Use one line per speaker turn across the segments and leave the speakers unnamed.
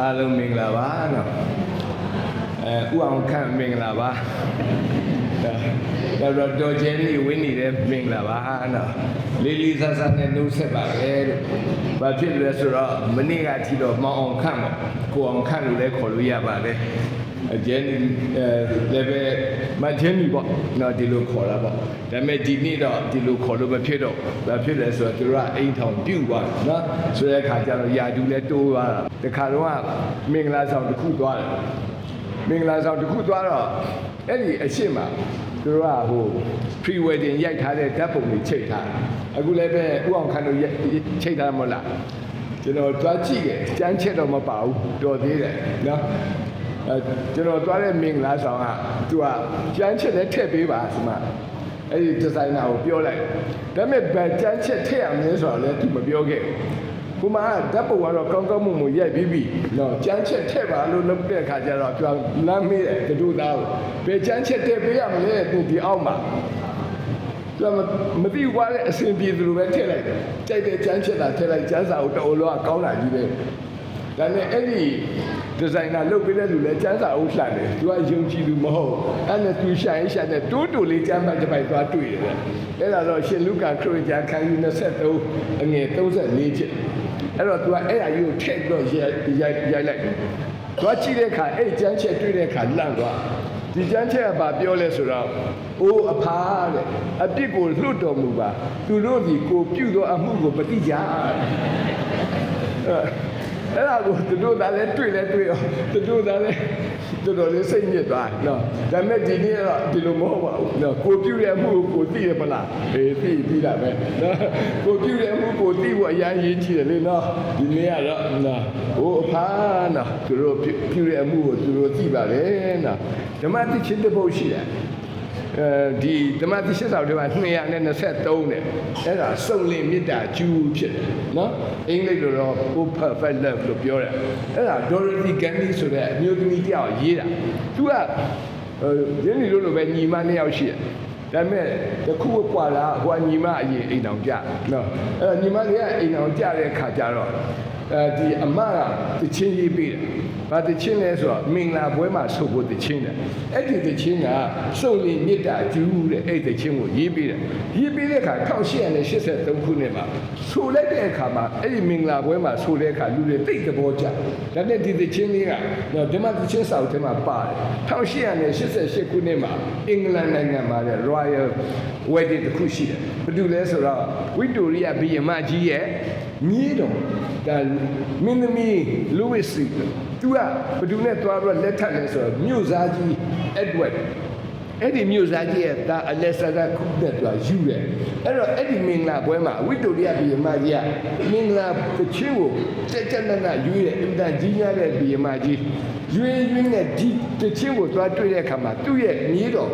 အားလုံးမင်္ဂလာပါနော်အဲဥအောင်ခန့်မင်္ဂလာပါဒါတော့တော်ကျဲလေးဝင်းနေတဲ့မင်္ဂလာပါနော်လေးလေးဆဆနဲ့နှုတ်ဆက်ပါလေလို့ဘာဖြစ်လဲဆိုတော့မနေ့ကထီတော့မောင်အောင်ခန့်ပေါ့ကိုအောင်ခန့်လို့လည်းခေါ်လို့ရပါတယ်အကျဉ်းအဲလည်းပဲမကျင်းပြီပေါ့နော်ဒီလိုခေါ်တာပေါ့ဒါပေမဲ့ဒီနေ့တော့ဒီလိုခေါ်လို့မဖြစ်တော့ဘာဖြစ်လဲဆိုတော့သူတို့ကအိမ်ထောင်ပြုတ်သွားတယ်နော်ဆိုတဲ့အခါကျတော့ယာဒူလည်းတိုးသွားတာ တခါတော့မင်္ဂလာဆောင်တစ်ခုသွားတယ်မင်္ဂလာဆောင်တစ်ခုသွားတော့အဲ့ဒီအရှိမသူတို့ကဟို pre wedding ရိုက်ထားတဲ့ဓာတ်ပုံတွေချိန်ထားတယ်အခုလည်းပဲဥအောင်ခန့်တို့ချိန်ထားမဟုတ်လားကျွန်တော်သွားကြည့်တယ်ကြမ်းချက်တော့မပါဘူးတော်သေးတယ်နော်အဲကျွန်တော်သွားတဲ့မင်္ဂလာဆောင်ကသူကကြမ်းချက်လည်းထည့်ပေးပါဆိုမှအဲ့ဒီဒီဇိုင်နာကိုပြောလိုက်ဒါပေမဲ့ဗန်ကြမ်းချက်ထည့်ရမလဲဆိုတော့လည်းသူမပြောခဲ့ဘူး ဟိုမှာဓာတ်ပုံကတော့ကောင်းကောင်းမွန်မွန်ရိုက်ပြီးပြီနော်ကြမ်းချက်ထည့်ပါလို့လုပ်တဲ့အခါကျတော့ကျွန်တော်လမ်းမေးတယ်တူသားကိုဘယ်ကြမ်းချက်ထည့်ပေးရမလဲသူဒီအောက်မှာကျွန်တော်မသိဘူးကွာတဲ့အဆင်ပြေသလိုပဲထည့်လိုက်တယ်ကြိုက်တဲ့ကြမ်းချက်တာထည့်လိုက်ကျန်းစာကိုတော်တော်လုံးကကောင်းတာကြီးပဲဒါနဲ့အဲ့ဒီဒီဇိုင်နာလုပ်ပေးတဲ့လူလည်းကျန်းစာအုပ်လှတယ်သူကယုံကြည်သူမဟုတ်အဲ့နဲ့သူရှာရင်ရှာတဲ့တိုးတိုးလေးကျမ်းပတ်တစ်ပိုက်သွားတွေ့တယ်အဲ့ဒါတော့ရှင်လူကာခရစ်ယာန်ခန်းကြီး23အငယ်34ချက် အဲ့တော့သူကအဲ့အရာကြီးကိုထည့်ပြီးတော့ရိုက်ရိုက်ရိုက်လိုက်တယ်သူကကြည့်တဲ့အခါအဲ့ကျမ်းချက်တွေ့တဲ့အခါလန့်သွားဒီကျမ်းချက်ကဘာပြောလဲဆိုတော့အိုးအဖာတဲ့အပြစ်ကိုလွတ်တော်မူပါသူတို့ဒီကိုပြုသောအမှုကိုမတိကြအဲ့ဒါကိုသူတို့သားလည်းတွေ့လည်းတွေ့အောင်သူတို့သားလည်း တော်တော်လေးစိတ်ညစ်သွားနော်ဒါပေမဲ့ဒီနေ့တော့ဒီလိုမဟုတ်ပါဘူးနော်ကိုပြုရဲ့မှုကိုသိရမလားအေးသိပြီးတာပဲနော်ကိုပြုရဲ့မှုကိုသိဖို့အရင်ရေးကြည့်တယ်လေနော်ဒီနေ့ကတော့နော်ဟိုအဖာနော်သူတို့ပြုရဲ့မှုကိုသူတို့သိပါလေနော်ဓမ္မတိချင်းတစ်ပုတ်ရှိတယ် အဲဒီဓမ္မတိရှိဆောင်တွေမှာ223တဲ့အဲ့ဒါစုံလင်မေတ္တာကျူးဖြစ်တယ်နော်အင်္ဂလိပ်လိုတော့ oh perfect love လို့ပြောတယ်အဲ့ဒါ Dorothy Gandhi ဆိုတဲ့အမျိုးသမီးတယောက်ရေးတာသူကရင်းနေလို့လိုပဲညီမနှစ်ယောက်ရှိတယ်ဒါပေမဲ့တခုကွာလာဟိုညီမအရင်အိမ်အောင်ကြနော်အဲ့တော့ညီမလေးကအိမ်အောင်ကြတဲ့ခါကျတော့ အဲဒီအမကတချင်းရေးပေးတယ်။ဘာတချင်းလဲဆိုတော့မင်္ဂလာပွဲမှာဆုပ်ဖို့တချင်းတယ်။အဲ့ဒီတချင်းကစုံလင်မြစ်တာကျူးတဲ့အဲ့ဒီတချင်းကိုရေးပေးတယ်။ရေးပေးတဲ့အခါ1883ခုနှစ်မှာဆိုလိုက်တဲ့အခါမှာအဲ့ဒီမင်္ဂလာပွဲမှာဆိုတဲ့အခါလူတွေတိတ်သဘောကျ။ဒါနဲ့ဒီတချင်းလေးကတော့ဒီမှာတချင်းစာအုပ်ထဲမှာပါတယ်။1888ခုနှစ်မှာအင်္ဂလန်နိုင်ငံမှာတဲ့ Royal Wedding တစ်ခုရှိတယ်။ဘာလို့လဲဆိုတော့ဝီတိုရီယာဘီယမကြီးရဲ့ မြေးတော်ဒါမင်းသမီးလူဝစ်စီသူကဘယ်သူနဲ့တွားပြီးလက်ထပ်လဲဆိုတော့မြို့သားကြီး Edward အဲ့ဒီမြို့သားကြီးရဲ့ဒါအလက်ဆာဒါခုနဲ့တွားယူတယ်အဲ့တော့အဲ့ဒီမင်္ဂလာပွဲမှာဝိတိုရိယဘီယမကြီးကမင်္ဂလာတချင်းကိုစက်ကြက်နက်နက်ယူရဲ့အင်တန်ကြီးများတဲ့ဘီယမကြီးရွေးရွေးနဲ့ဒီတချင်းကိုတွားတွေ့တဲ့အခါမှာသူ့ရဲ့မြေးတော်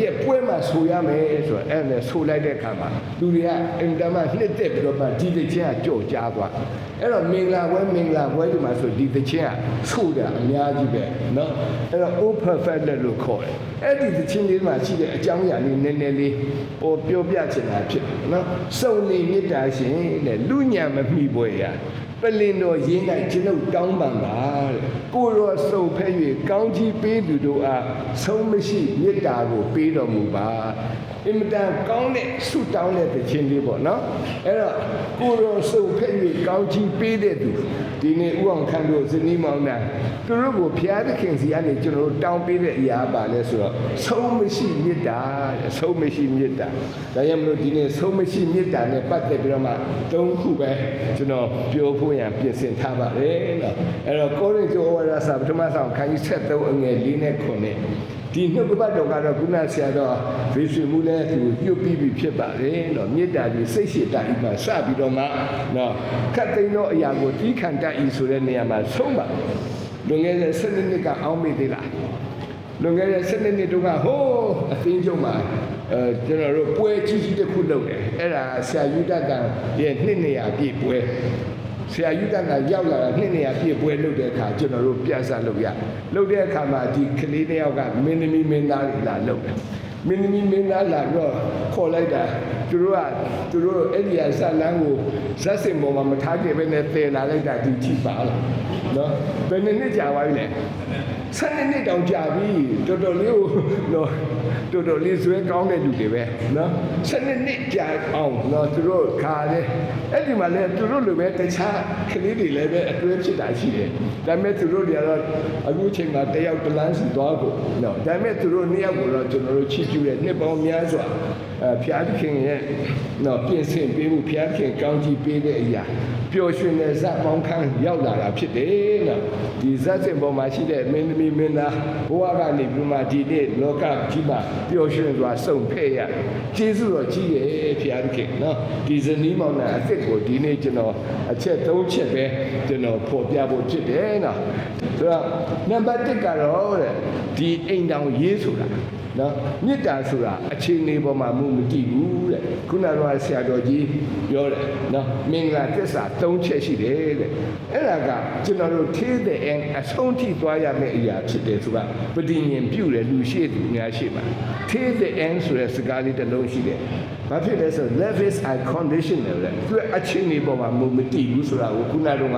ရဲ့ပွဲမှာဆိုရမယ်ဆိုတော့အဲ့နဲ့ဆိုလိုက်တဲ့အခါမှာလူတွေကအင်တန်မှနှစ်သက်ပြီးတော့မှဒီတချင်းကကြော့ကြားသွား အဲ့တော့မင်္ဂလာပွဲမင်္ဂလာပွဲဒီမှာဆိုဒီတချင်းကဆိုတာအများကြီးပဲเนาะအဲ့တော့ all perfect လို့ခေါ်တယ်အဲ့ဒီတချင်းလေးမှာရှိတဲ့အကြောင်းအရာလေးနည်းနည်းလေးဟိုပြောပြချင်တာဖြစ်တယ်เนาะစုံနေမေတ္တာရှင်တဲ့လူညာမမိပွဲရပလင်တော်ရင်း၌ကျွန်ုပ်တောင်းပန်ပါတဲ့ကိုရောစုံဖဲ့၍ကောင်းကြီးပေးသူတို့အားဆုံးမရှိမေတ္တာကိုပေးတော်မူပါ အင်မတန်ကောင်းတဲ့ဆုတောင်းတဲ့တခြင်းလေးပေါ့နော်အဲ့တော့ကိုရောစုံဖဲ့၍ကောင်းကြီးပေးတဲ့သူဒီနေ့ဥအောင်ခန့်တို့ဇနီးမောင်နှံသူတို့ကိုဘုရားသခင်စီကနေကျွန်တော်တို့တောင်းပေးတဲ့အရာပါလဲဆိုတော့ဆုံးမရှိမေတ္တာတဲ့ဆုံးမရှိမေတ္တာဒါကြောင့်မလို့ဒီနေ့ဆုံးမရှိမေတ္တာနဲ့ပတ်သက်ပြီးတော့မှသုံးခုပဲကျွန်တော်ပြောဖို့ရန်ပြင်ဆင်ထားပါတယ်နော်အဲ့တော့ကိုရိန္သုဩဝါဒစာပထမဆောင်ခန်းကြီး73အငယ်၄နဲ့9 ဒီနှုတ်ကပတ်တော်ကတော့ခုနဆရာတော်ဗေဆွေမှုလဲသူပြုတ်ပြီးပြီဖြစ်ပါတယ်နော်မေတ္တာကြီးစိတ်ရှိတတ်ဤမှာစပြီးတော့မှနော်ခတ်သိမ်းသောအရာကိုတီးခံတတ်ဤဆိုတဲ့နေရာမှာဆုံးပါလွန်ခဲ့တဲ့7နှစ်ကအောင်းမေ့သေးလားလွန်ခဲ့တဲ့7နှစ်တုန်းကဟိုးအသိကျုံမှာအဲကျွန်တော်တို့ပွဲကြီးကြီးတစ်ခုလုပ်တယ်အဲ့ဒါဆရာယူတတ်ကရဲ့နှစ်နေရာပြည့်ပွဲ ဆရာယူတတ်ကရောက်လာတာနှစ်နေရာပြည့်ပွဲလုပ်တဲ့အခါကျွန်တော်တို့ပြတ်စားလုပ်ရလုပ်တဲ့အခါမှာဒီကလေးတစ်ယောက်ကမင်းသမီးမင်းသားတွေလာလုပ်တယ်မင်းသမီးမင်းသားလာတော့ခေါ်လိုက်တာသူတို့ကသူတို့အဲ့ဒီအဆလန်းကိုဇက်စင်ပေါ်မှာမထားခဲ့ပဲနဲ့တည်လာလိုက်တာဒီချိပါလားနော်ဘယ်နှစ်နှစ်ကြာပါပြီလဲဆယ်နှစ်နှစ်တောင်ကြာပြီတော်တော်လေးကိုနော်တော်တော်လေးဇွဲကောင်းတဲ့လူတွေပဲနော်ဆယ်နှစ်နှစ်ကြာအောင်နော်သူတို့ခါတယ်အဲ့ဒီမှာလဲသူတို့လိုပဲတခြားကလေးတွေလည်းပဲအတွဲဖြစ်တာရှိတယ်ဒါပေမဲ့သူတို့တွေကတော့အခုချိန်မှာတယောက်တစ်လမ်းစီသွားကိုနော်ဒါပေမဲ့သူတို့နှစ်ယောက်ကိုတော့ကျွန်တော်တို့ချီးကျူးတယ်နှစ်ပေါင်းများစွာအဲဖျားသခင်ရဲ့နော်ပြင်ဆင်ပေးမှုဖျားသခင်ကောင်းကြီးပေးတဲ့အရာပျော်ရွှင်တဲ့ဇက်ပေါင်းခန်းရောက်လာတာဖြစ်တယ်နော်ဒီဇက်စင်ပေါ်မှာရှိတဲ့မင်းသမီးမင်းသားဘဝကနေပြီးမှဒီနေ့လောကကြီးမှာပျော်ရွှင်စွာစုံဖဲ့ရကျေးဇူးတော်ကြီးရဲ့ဖျားသခင်နော်ဒီဇနီးမောင်နှံအစ်စ်ကိုဒီနေ့ကျွန်တော်အချက်၃ချက်ပဲကျွန်တော်ဖော်ပြဖို့ဖြစ်တယ်နော်ဆိုတော့နံပါတ်1ကတော့တဲ့ ဒီအိမ်တောင်ရေးဆိုတာနော်မေတ္တာဆိုတာအခြေအနေပေါ်မှာမူမတည်ဘူးတဲ့ခုနကတော့ဆရာတော်ကြီးပြောတယ်နော်မင်္ဂလာသစ္စာ၃ချက်ရှိတယ်တဲ့အဲ့ဒါကကျွန်တော်တို့ထေးတဲ့အင်အဆုံးထိသွားရမယ့်အရာဖြစ်တယ်ဆိုတာပဋိဉာဉ်ပြုတယ်လူရှိသူများရှိပါထေးတဲ့အင်ဆိုတဲ့စကားလေးတစ်လုံးရှိတယ် ဘာဖြစ်လဲဆို love is unconditional လေသူအခြေအနေပေါ်မှာမူမတည်ဘူးဆိုတာကိုခုနကတော့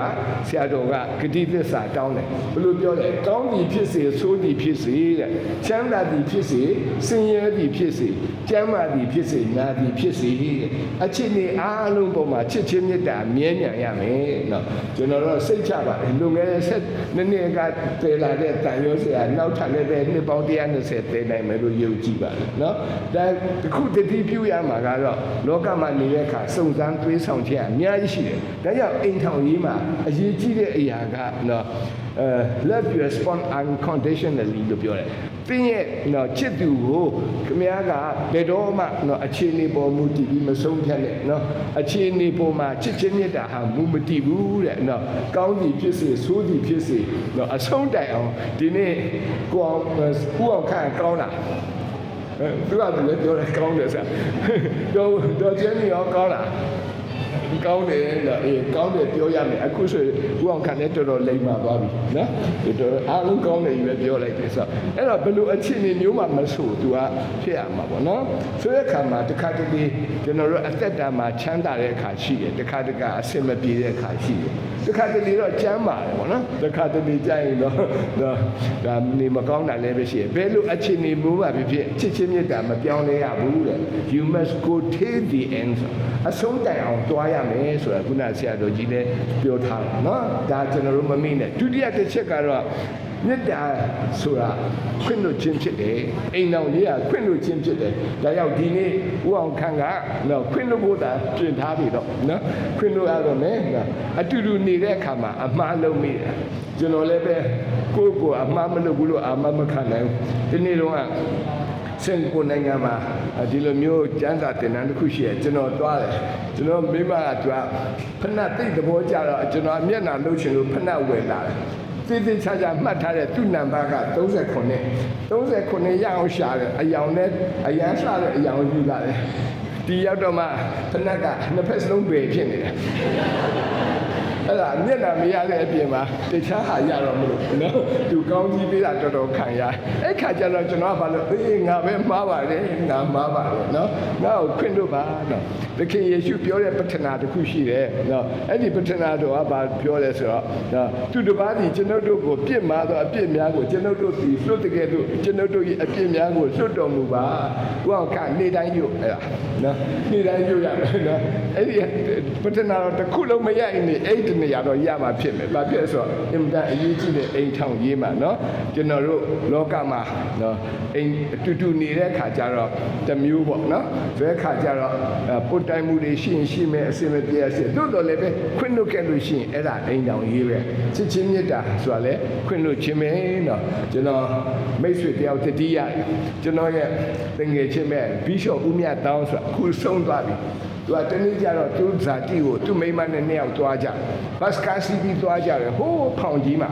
ဆရာတော်ကဂတိသစ္စာတောင်းတယ်ဘယ်လိုပြောလဲကောင်းသည်ဖြစ်စေဆိုးသည်ဖြစ်စေတဲ့ချမ်းသာသည်ဖြစ်စေဆင်းရဲသည်ဖြစ်စေကျမ်းမာသည်ဖြစ်စေနာသည်ဖြစ်စေတဲ့အခြေအနေအားလုံးပေါ်မှာချစ်ချင်းမေတ္တာမြဲမြံရမယ်နော်ကျွန်တော်တို့စိတ်ချပါတယ်လူငယ်ဆက်နှစ်နှစ်ကတည်လာတဲ့တန်ရုံးဆရာနောက်ထပ်လည်းပဲနှစ်ပေါင်း120တည်နိုင်မယ်လို့ယုံကြည်ပါတယ်နော်ဒါတခုတတိပြုရမှာကတော့လောကမှာနေတဲ့အခါစုံစမ်းတွေးဆောင်ခြင်းအများကြီးရှိတယ်ဒါကြောင့်အိမ်ထောင်ရေးမှာအရေးကြီးတဲ့အရာကနော်အဲ let you respond unconditionally လို့ပြောတယ်။တင်းရဲ့နော်ချစ်သူကိုခမည်းကဘယ်တော့မှနော်အခြေအနေပေါ်မူတည်ပြီးမဆုံးဖြတ်နဲ့နော်အခြေအနေပေါ်မှာချစ်ချင်းမြတ်တာဟာမူမတည်ဘူးတဲ့နော်ကောင်းသည်ဖြစ်စေဆိုးသည်ဖြစ်စေနော်အဆုံးတိုင်အောင်ဒီနေ့ကိုအောင်ကိုအောင်ခန့်ကောင်းတာအဲ သူကလည်းပြောတယ်ကောင်းတယ်ဆရာတော့တော့ကျင်းနေရောကောင်းလား ကောင်းတယ်လားအေးကောင်းတယ်ပြောရမယ်အခုဆိုဦးအောင်ခန့်လည်းတော်တော်လိမ့်မာသွားပြီနော်ဒီတော်အားလုံးကောင်းတယ်ကြီးပဲပြောလိုက်တယ်ဆိုတော့အဲ့တော့ဘယ်လိုအခြေအနေမျိုးမှမဆိုသူကဖြစ်ရမှာပေါ့နော်ဆိုတဲ့အခါမှာတစ်ခါတလေကျွန်တော်တို့အသက်တာမှာချမ်းသာတဲ့အခါရှိတယ်တစ်ခါတခါအဆင်မပြေတဲ့အခါရှိတယ်တစ်ခါတလေတော့ကြမ်းပါတယ်ပေါ့နော်တစ်ခါတလေကြရင်တော့တော့ဒါနေမကောင်းတာလည်းပဲရှိတယ်ဘယ်လိုအခြေအနေမျိုးမှဖြစ်ဖြစ်ချစ်ချင်းမြတ်တာမပြောင်းလဲရဘူးတဲ့ you must go till the end အဆုံးတိုင်အောင်တွားရမယ်ဆိုတာခုနဆရာတော်ကြီးလည်းပြောထားတာเนาะဒါကျွန်တော်တို့မမေ့နဲ့ဒုတိယတစ်ချက်ကတော့မေတ္တာဆိုတာခွင့်လို့ခြင်းဖြစ်တယ်အိမ်တော်ကြီးကခွင့်လို့ခြင်းဖြစ်တယ်ဒါကြောင့်ဒီနေ့ဦးအောင်ခန့်ကနော်ခွင့်လို့ဖို့တာပြင်ထားပြီတော့နော်ခွင့်လို့ရတော့မယ်နော်အတူတူနေတဲ့အခါမှာအမှားလုံးမိတယ်ကျွန်တော်လည်းပဲကိုယ့်ကိုယ်အမှားမလုပ်ဘူးလို့အာမမခံနိုင်ဘူးဒီနေ့တော့ စင်ကိုနိုင်ငံမှာဒီလိုမျိုးကျမ်းစာတင်တန်းတစ်ခုရှိရကျွန်တော်တွားတယ်ကျွန်တော်မိမကသူကဖဏတိတ်သဘောကြတော့ကျွန်တော်မျက်နှာလှုပ်ရှင်လို့ဖဏဝယ်လာတယ်သေသေးချာချာမှတ်ထားတဲ့သူ့နံပါတ်က39 39ရအောင်ရှာတယ်အယောင်နဲ့အရန်ရှာတဲ့အယောင်ယူလာတယ်ဒီရောက်တော့မှဖဏကနှစ်ဖက်စလုံးပေဖြစ်နေတယ် အဲ့ဒါမျက်နှာမရတဲ့အပြင်မှာတခြားဟာရတော့မလို့နော်သူကောင်းကြီးပေးတာတော်တော်ခံရအဲ့ခါကျတော့ကျွန်တော်ကဘာလို့အေးငါပဲမှားပါတယ်ငါမှားပါတယ်နော်ငါ့ကိုခွင့်လို့ပါနော်သခင်ယေရှုပြောတဲ့ပထနာတစ်ခုရှိတယ်နော်အဲ့ဒီပထနာတော်ကဘာပြောလဲဆိုတော့နော်သူတစ်ပါးဒီကျွန်တော်တို့ကိုပြစ်မှားသောအပြစ်များကိုကျွန်တော်တို့ဒီလွတ်တကယ်လို့ကျွန်တော်တို့ရဲ့အပြစ်များကိုလွတ်တော်မူပါဘုရားကနေတိုင်းယူအဲ့ဒါနော်နေတိုင်းယူရမယ်နော်အဲ့ဒီပထနာတော်တစ်ခုလုံးမရရင်ဒီအဲ့ဒီနေရာတော့ရမှာဖြစ်မယ်ဘာဖြစ်လဲဆိုတော့အင်မတန်အရေးကြီးတဲ့အိမ်ထောင်ရေးမှာနော်ကျွန်တော်တို့လောကမှာနော်အိမ်အတူတူနေတဲ့ခါကျတော့တစ်မျိုးပေါ့နော်ဆိုတဲ့ခါကျတော့ပုတ်တိုင်းမှုတွေရှိရင်ရှိမယ်အစင်မပြေအစင်တို့တော့လည်းပဲခွင့်လွတ်ခဲ့လို့ရှိရင်အဲ့ဒါအိမ်ထောင်ရေးပဲချစ်ချင်းမြတ်တာဆိုတာလည်းခွင့်လွတ်ခြင်းပဲနော်ကျွန်တော်မိတ်ဆွေတယောက်တတိယကျွန်တော်ရဲ့တငယ်ချင်းမဲ့ဘီရှော့ဦးမြတ်တောင်းဆိုတာအခုဆုံးသွားပြီ သူကတနေ့ကျတော့သူဇာတိကိုသူ့မိမနဲ့နှစ်ယောက်သွားကြဘတ်စကားစီးပြီးသွားကြတယ်ဟိုးဖောင်ကြီးမှာ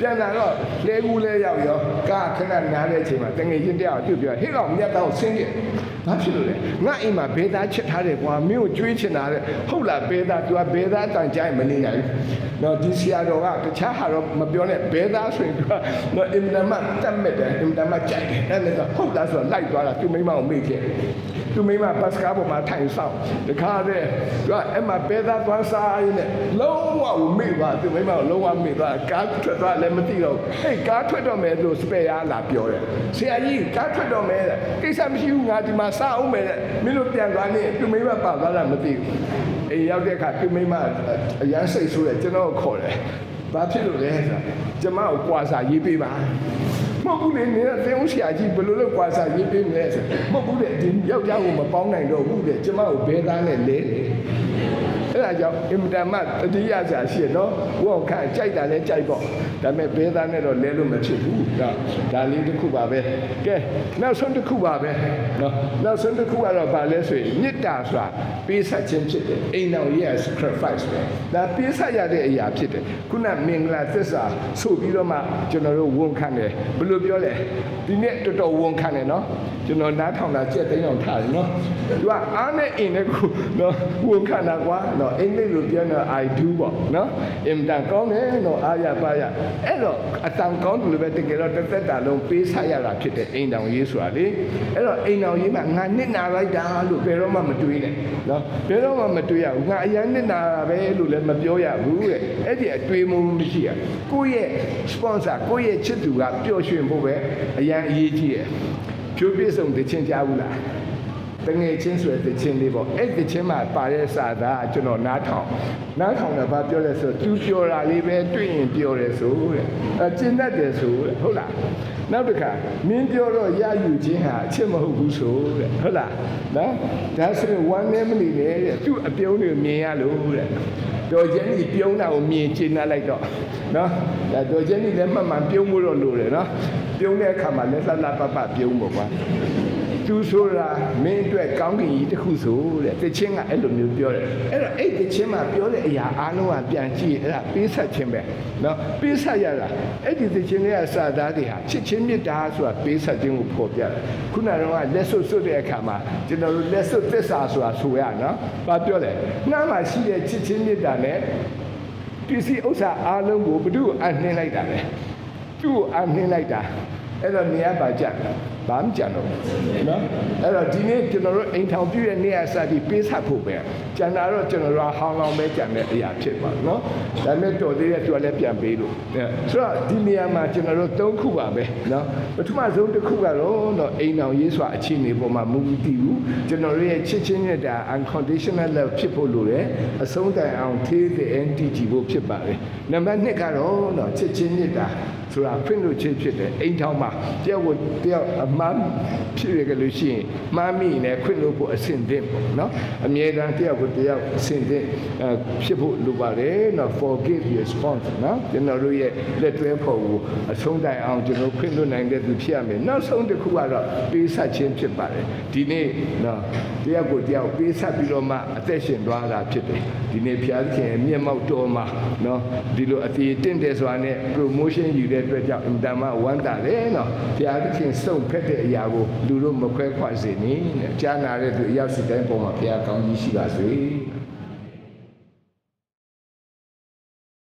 ပြန်လာတော့လဲကူလဲရောက်ရောကားခဏနားတဲ့အချိန်မှာတငယ်ချင်းတယောက်ပြုတ်ပြောဟေ့ကောင်မြတ်တော့ဆင်းခဲ့ဘာဖြစ်လို့လဲငါအိမ်မှာဘဲသားချစ်ထားတယ်ကွာမင်းကိုကြွေးချင်တာတဲ့ဟုတ်လားဘဲသား तू ကဘဲသားတန်ကြိုင်မနေနိုင်ဘူးနော်ဒီဆရာတော်ကတခြားဟာတော့မပြောနဲ့ဘဲသားဆိုရင် तू ကနော်အင်တမတတ်မဲ့တယ်အင်တမကြိုက်တယ်အဲ့ဒါဆိုဟုတ်လားဆိုတော့လိုက်သွားတာသူမိမကိုမေ့ခဲ့ သူမိမဘတ်စကားပေါ်မှာထိုင်ဆောင်တခါတည်းသူကအဲ့မှာဘဲသားသွားစားရင်းနဲ့လုံးဝကိုမေ့သွားသူမိမကိုလုံးဝမေ့သွားကားထွက်သွားလည်းမသိတော့ဘူးဟေးကားထွက်တော့မယ်လို့စပယ်အားလာပြောတယ်ဆရာကြီးကားထွက်တော့မယ်တဲ့ကိစ္စမရှိဘူးငါဒီမှာစားအောင်မယ်တဲ့မင်းတို့ပြန်သွားနေသူမိမပါသွားတာမသိဘူးအိမ်ရောက်တဲ့အခါသူမိမအရန်စိတ်ဆိုးတယ်ကျွန်တော်ကိုခေါ်တယ်ဘာဖြစ်လို့လဲဆိုတော့ကျမကိုကြွာစာရေးပေးပါမ ဟုတ်ဘူးလေနင်ကတင်းဦးဆရာကြီးဘယ်လိုလုပ်ကြွာစာရေးပေးမလဲဆိုမဟုတ်ဘူးလေဒီယောက်ျားကိုမပေါင်းနိုင်တော့ဘူးလေကျမကိုဘဲသားနဲ့လဲတယ် အဲ့ဒါကြောင့်အင်မတန်မှတတိယဆရာရှိရနော်ဘုအောင်ခန့်ကြိုက်တာလဲကြိုက်ပေါ့ဒါပေမဲ့ဘဲသားနဲ့တော့လဲလို့မဖြစ်ဘူးဒါဒါလေးတစ်ခုပါပဲကဲနောက်ဆုံးတစ်ခုပါပဲနော်နောက်ဆုံးတစ်ခုကတော့ဗာလဲဆိုရင်မေတ္တာဆိုတာပေးဆက်ခြင်းဖြစ်တယ်အိမ်တော်ရဲ့ sacrifice ပဲဒါပေးဆက်ရတဲ့အရာဖြစ်တယ်ခုနမင်္ဂလာသစ္စာဆိုပြီးတော့မှကျွန်တော်တို့ဝန်ခံတယ်ဘယ်လိုပြောလဲဒီနေ့တော်တော်ဝန်ခံတယ်နော်ကျွန်တော်နားထောင်တာကြက်သိန်းအောင်ထားတယ်နော်သူကအားနဲ့အိမ်နဲ့ကိုနော်ဝန်ခံတာကွာနော်အင်္ဂလိပ်လိုပြောတော့ I do ပေါ့နော်အင်တန်ကောင်းတယ်နော်အားရပါရအဲ့တော့အတန်ကောင်းတယ်လို့ပဲတကယ်တော့တစ်သက်တာလုံးပေးဆက်ရတာဖြစ်တယ်အိမ်တောင်ရေးဆိုတာလေအဲ့တော့အိမ်တောင်ရေးမှာငါနစ်နာလိုက်တာလို့ဘယ်တော့မှမတွေးနဲ့နော်ဘယ်တော့မှမတွေးရဘူးငါအရင်နစ်နာတာပဲလို့လည်းမပြောရဘူးတဲ့အဲ့ဒီအတွေးမှုမရှိရကိုယ့်ရဲ့ sponsor ကိုယ့်ရဲ့ချစ်သူကပျော်ရွှင်ဖို့ပဲအရင်အရေးကြီးရဖြိုးပြည့်စုံတဲ့ချင်းကြားဘူးလား တငယ်ချင်းဆိုတဲ့ချင်းလေးပေါ့အဲ့ဒီချင်းမှာပါတဲ့စာသားကျွန်တော်နားထောင်နားထောင်တော့ဗာပြောလဲဆိုသူပြောတာလေးပဲတွေ့ရင်ပြောတယ်ဆိုတဲ့အဲကျင့်တတ်တယ်ဆိုတဲ့ဟုတ်လားနောက်တစ်ခါမင်းပြောတော့ရယူခြင်းဟာအချစ်မဟုတ်ဘူးဆိုတဲ့ဟုတ်လားနော်ဒါဆိုရင်ဝမ်းနေမနေနဲ့တဲ့သူ့အပြုံးတွေမြင်ရလို့တဲ့တော်ချင်းကြီးပြုံးတာကိုမြင်ကျင်လာလိုက်တော့နော်ဒါတော်ချင်းကြီးလည်းမှတ်မှန်ပြုံးဖို့တော့လိုတယ်နော်ပြုံးတဲ့အခါမှာလက်ဆက်လက်ပတ်ပတ်ပြုံးပေါ့ကွာ တူဆိုတာမင်းအတွက်ကောင်းကင်ကြီးတစ်ခုဆိုတဲ့တခြင်းကအဲ့လိုမျိုးပြောတယ်အဲ့တော့အဲ့တခြင်းမှာပြောတဲ့အရာအားလုံးကပြန်ကြည့်အဲ့ဒါပေးဆက်ခြင်းပဲနော်ပေးဆက်ရတာအဲ့ဒီတခြင်းလေးကစာသားတွေဟာချစ်ချင်းမြတ်တာဆိုတာပေးဆက်ခြင်းကိုဖော်ပြတယ်ခုနကတော့လက်စွပ်စွပ်တဲ့အခါမှာကျွန်တော်တို့လက်စွပ်သစ္စာဆိုတာဆိုရနော်ဘာပြောလဲနှမ်းမှာရှိတဲ့ချစ်ချင်းမြတ်တာနဲ့ပစ္စည်းဥစ္စာအားလုံးကိုဘု து အနှင်းလိုက်တာပဲသူ့ကိုအနှင်းလိုက်တာအဲ့တော့မြတ်ပါကြတယ် ဘာမှကြံတော့ဘူးနော်အဲ့တော့ဒီနေ့ကျွန်တော်တို့အိမ်ထောင်ပြည့်ရဲ့နေရာစပြီးပေးဆက်ဖို့ပဲကြံတာတော့ကျွန်တော်တို့ဟောင်းလောင်းပဲကြံတဲ့အရာဖြစ်ပါနော်ဒါပေမဲ့တော်သေးတဲ့သူကလည်းပြန်ပေးလို့ဆိုတော့ဒီနေရာမှာကျွန်တော်တို့၃ခုပါပဲနော်ပထမဆုံးတစ်ခုကတော့တော့အိမ်ထောင်ရေးစွာအခြေအနေပေါ်မှာမူတည်ဘူးကျွန်တော်တို့ရဲ့ချစ်ချင်းနဲ့ဒါ unconditional love ဖြစ်ဖို့လိုတယ်အဆုံးတိုင်အောင်သေးတဲ့ NTG ဖို့ဖြစ်ပါတယ်နံပါတ်2ကတော့တော့ချစ်ချင်းနဲ့ဒါဆိုတာဖွင့်လို့ချင်းဖြစ်တယ်အိမ်ထောင်မှာတယောက်ကိုတယောက်အမှန်ဖြစ်ရကြလို့ရှိရင်မှားမိရင်လည်းခွင့်လို့ဖို့အဆင်သင့်ပေါ့နော်အမြဲတမ်းတယောက်ကိုတယောက်အဆင်သင့်အဲဖြစ်ဖို့လိုပါတယ်နော် forgive your response နော်ကျွန်တော်တို့ရဲ့လက်တွဲဖို့ကိုအဆုံးတိုင်အောင်ကျွန်တော်ခွင့်လွှတ်နိုင်တဲ့သူဖြစ်ရမယ်နောက်ဆုံးတစ်ခုကတော့ပေးဆက်ခြင်းဖြစ်ပါတယ်ဒီနေ့နော်တယောက်ကိုတယောက်ပေးဆက်ပြီးတော့မှအသက်ရှင်သွားတာဖြစ်တယ်ဒီနေ့ဖျားသခင်မျက်မှောက်တော်မှာနော်ဒီလိုအသေးတင့်တယ်ဆိုတာနဲ့ promotion ယူတဲ့အတွက်ကြောင့်အင်တာမဝမ်းတာလေနော်ဘုရားသခင်စုံဖက်တဲ့အရာကိုလူတို့မခွဲခွာစေနဲ့ကြားနာတဲ့သူအရောက်စီတိုင်းပုံမှာဘုရားကောင်းကြီးရှိပါစေ